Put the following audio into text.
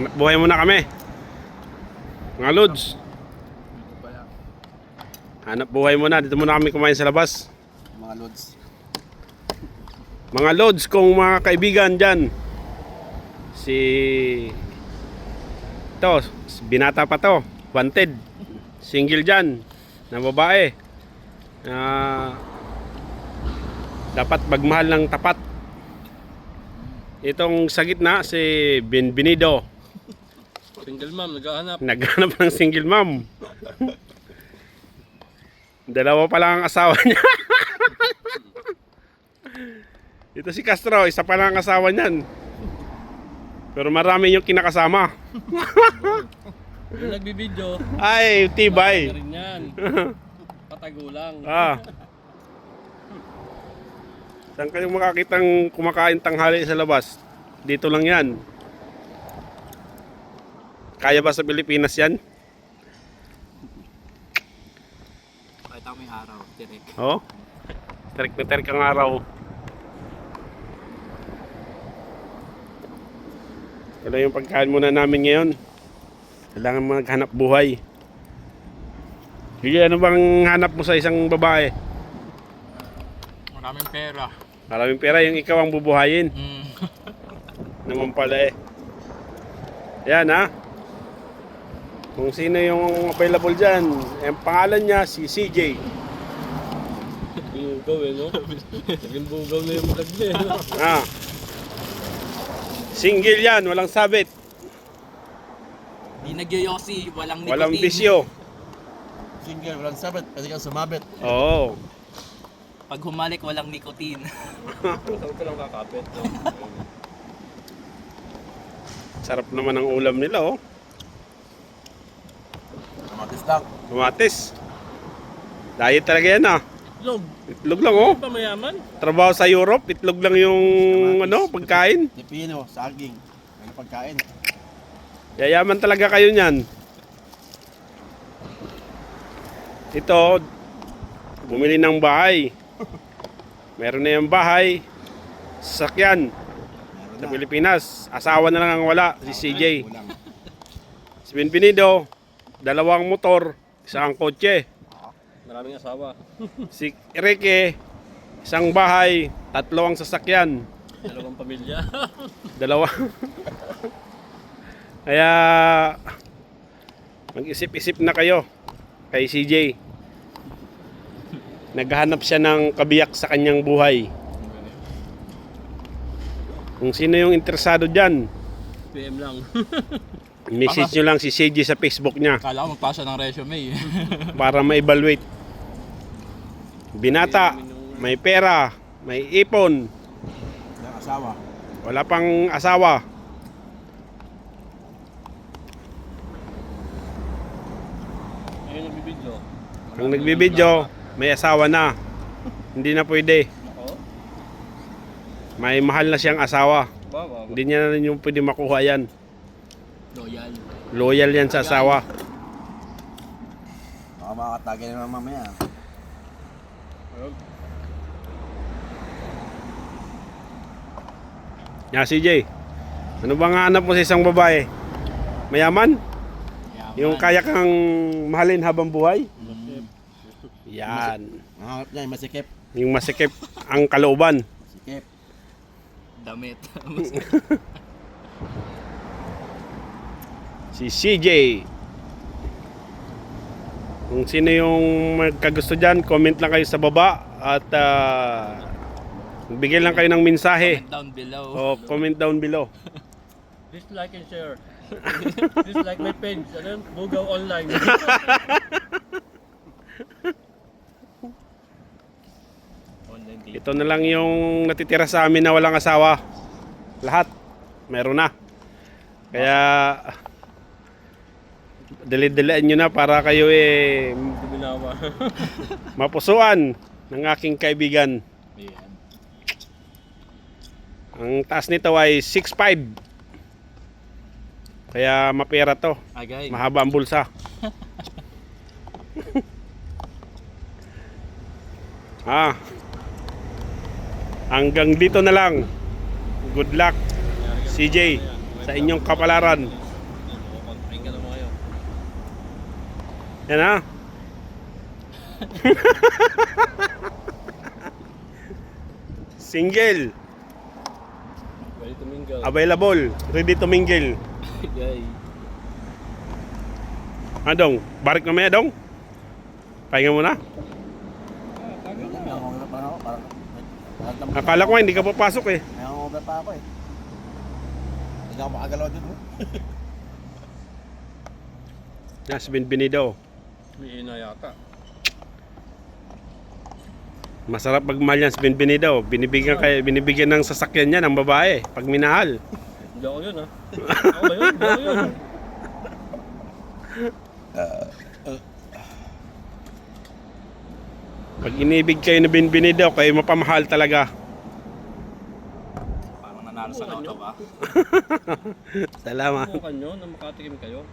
Hanap buhay muna kami. Mga Lods. Hanap buhay muna. Dito muna kami kumain sa labas. Mga lods. Mga Lods, kung mga kaibigan dyan. Si... Ito, binata pa to. Wanted. Single dyan. Na babae. Ah... dapat magmahal ng tapat. Itong sa gitna, si Benvenido. Single mom, naghahanap. Naghanap ng single mom. Dalawa pa lang ang asawa niya. Ito si Castro, isa pa lang ang asawa niyan. Pero marami yung kinakasama. Yung nagbibideo, Ay, tibay. rin yan. Patagulang. Ah. Saan kayo makakitang kumakain tanghali sa labas? Dito lang yan. Kaya ba sa Pilipinas yan? Kahit ako may araw. Direk. Oh. Terik na terik ang araw. Ito yung pagkain muna namin ngayon. Kailangan mo naghanap buhay. Sige, ano bang hanap mo sa isang babae? Maraming pera. Maraming pera yung ikaw ang bubuhayin. Mm. Naman pala eh. Yan ha. Kung sino yung available dyan, ang pangalan niya si CJ. Bugaw eh, no? Naging bugaw na yung vlog niya, eh, no? Ah. Single yan, walang sabit, Di nagyoyosi, walang nicotine. walang bisyo. Single, walang sabat, pwede kang sumabit. Oo. Pag humalik, walang nicotine. Saan ka lang kakapit, no? Sarap naman ang ulam nila oh. Kamatis lang. Kamatis. Diet talaga yan ah. Log, Itlog lang oh. pa mayaman? Trabaho sa Europe, itlog lang yung ano, pagkain. Pipino, saging. Ano pagkain? Yayaman talaga kayo niyan. Ito, bumili ng bahay. Meron na yung bahay, sasakyan sa na. Pilipinas. Asawa na lang ang wala, si CJ. Si Benvenido, dalawang motor, isang kotse. Maraming asawa. Si Enrique, isang bahay, tatlo ang sasakyan. Dalawang pamilya. Dalawa. Kaya mag-isip-isip na kayo kay CJ. Naghahanap siya ng kabiyak sa kanyang buhay. Kung sino yung interesado dyan, PM lang. message nyo lang si CJ sa Facebook niya Kala ko magpasa ng resume eh. para ma-evaluate. Binata, may pera, may ipon, Walang asawa. wala pang asawa. Ayun nagbibideo. Ang nagbibideo, may asawa na. Hindi na pwede. Ako? May mahal na siyang asawa. Ba, ba, ba. Hindi niya na rin yung pwede makuha yan. Loyal. Loyal yan sa asawa. Baka makakatagay na naman mamaya. Ya, CJ. Ano bang hanap mo sa isang babae? Mayaman? Yaman. Yung kaya kang mahalin habang buhay? Mm. Yan. Ang harap niya, yung masikip. Yung masikip ang kalooban. Sikip. Damit. Si CJ. Kung sino yung magkagusto dyan, comment lang kayo sa baba at ah, bigyan lang kayo ng mensahe. Comment down below. O comment down below. Dislike and share. Dislike my page. Ano yun? Bugaw online. Ito na lang yung natitira sa amin na walang asawa. Lahat. Meron na. Kaya dali-dalian nyo na para kayo eh mapusuan ng aking kaibigan. Ayan. Ang taas nito ay 6'5". Kaya mapera to. Agay. Mahaba ang bulsa. ah. Hanggang dito na lang. Good luck, CJ, sa inyong kapalaran. Yan na. Single, Ready to mingle. available, ready to mingle. Yay. Ah, dong, barik. Pahinga. Ganyan, may hangover pa ako. Parang, parang tam- Akala ko hindi ka papasok eh. May hangover pa ako eh. Hindi ako makagalaw dun. Yes, binbinido. May ina yata. Masarap magmahal yan sa binbinido. Binibigyan, kay, binibigyan ng sasakyan niya ng babae pag minahal. Hindi ako yun ha. Ako ba yun? Hindi ako yun. Pag inibig kayo na binbinido, kayo mapamahal talaga. Parang nanalo sa loto ba? Salamat. Subukan nyo na makatikim kayo.